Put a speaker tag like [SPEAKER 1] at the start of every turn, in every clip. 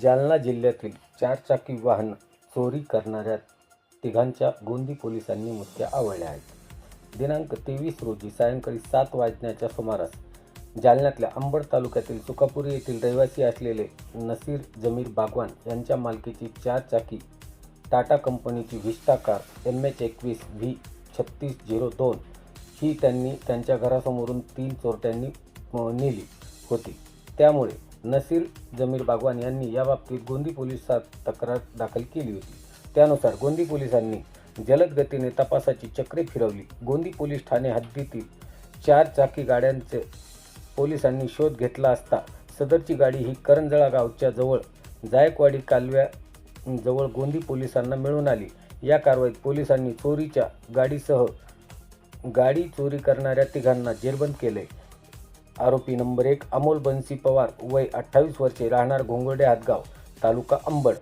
[SPEAKER 1] जालना जिल्ह्यातील चारचाकी वाहन चोरी करणाऱ्या तिघांच्या गोंदी पोलिसांनी मुसक्या आवळल्या आहेत. दिनांक तेवीस रोजी सायंकाळी सात वाजण्याच्या सुमारास जालन्यातल्या अंबड तालुक्यातील सुकापुरी येथील रहिवासी असलेले नसीर जमीर बागवान यांच्या मालकीची चारचाकी टाटा कंपनीची व्हिस्टा कार एम एच एकवीस व्ही छत्तीस झिरो दोन ही त्यांनी त्यांच्या घरासमोरून तीन चोरट्यांनी नेली होती. त्यामुळे नसीर जमीर बागवान यांनी याबाबतीत गोंदी पोलिसात तक्रार दाखल केली होती. त्यानुसार गोंदी पोलिसांनी जलद गतीने तपासाची चक्रे फिरवली. गोंदी पोलीस ठाणे हद्दीतील चार चाकी गाड्यांचे पोलिसांनी शोध घेतला असता सदरची गाडी ही करंजळा गावच्या जवळ जायकवाडी कालव्या जवळ गोंदी पोलिसांना मिळून आली. या कारवाईत पोलिसांनी चोरीच्या गाडीसह गाडी चोरी करणाऱ्या तिघांना जेरबंद केले. आरोपी नंबर एक अमोल बन्सी पवार वय अठ्ठावीस वर्षे राहणार घोंगर्डे हातगाव तालुका अंबड.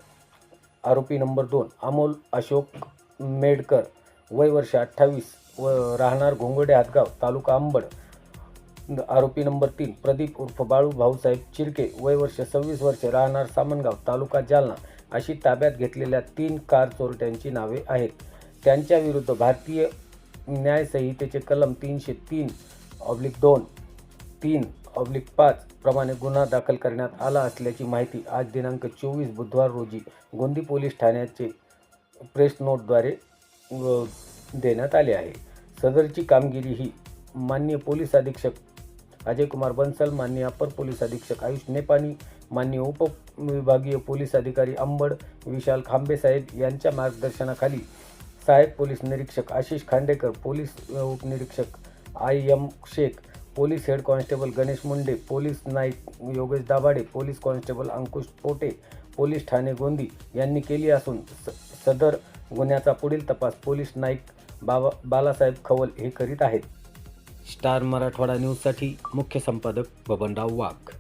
[SPEAKER 1] आरोपी नंबर दोन अमोल अशोक मेडकर वय वर्ष अठ्ठावीस व राहणार घोंगडे हातगाव तालुका अंबड. आरोपी नंबर तीन प्रदीप उर्फ बाळू भाऊसाहेब चिरके वय वर्ष सव्वीस वर्षे राहणार सामनगाव तालुका जालना अशी ताब्यात घेतलेल्या तीन कार चोरट्यांची नावे आहेत. त्यांच्याविरुद्ध भारतीय न्यायसंहितेचे कलम तीनशे तीन ऑब्लिक दोन तीन ऑब्लिक पाच प्रमाणे गुन्हा दाखल करण्यात आला असल्याची माहिती आज दिनांक चोवीस बुधवार रोजी गोंदी पोलीस ठाण्याचे प्रेस नोटद्वारे देण्यात आले आहे. सदरची कामगिरी ही माननीय पोलीस अधीक्षक अजय कुमार बन्सल माननीय अपर पोलीस अधीक्षक आयुष नेपानी माननीय उपविभागीय पोलीस अधिकारी अंबड विशाल खांबेसाहेब यांच्या मार्गदर्शनाखाली सहाय्यक पोलीस निरीक्षक आशिष खांडेकर पोलीस उपनिरीक्षक I M Shaikh police head constable Ganesh Munde police Naik Yogesh Dabhade police constable Ankush Pote police Thane Gondi यांनी केली असून स सदर गुन्ह्याचा पुढील तपास पोलीस नाईक बाबा बालासाहेब खवल हे करीत आहेत. स्टार मराठवाडा न्यूजसाठी मुख्य संपादक बबनराव वाघ.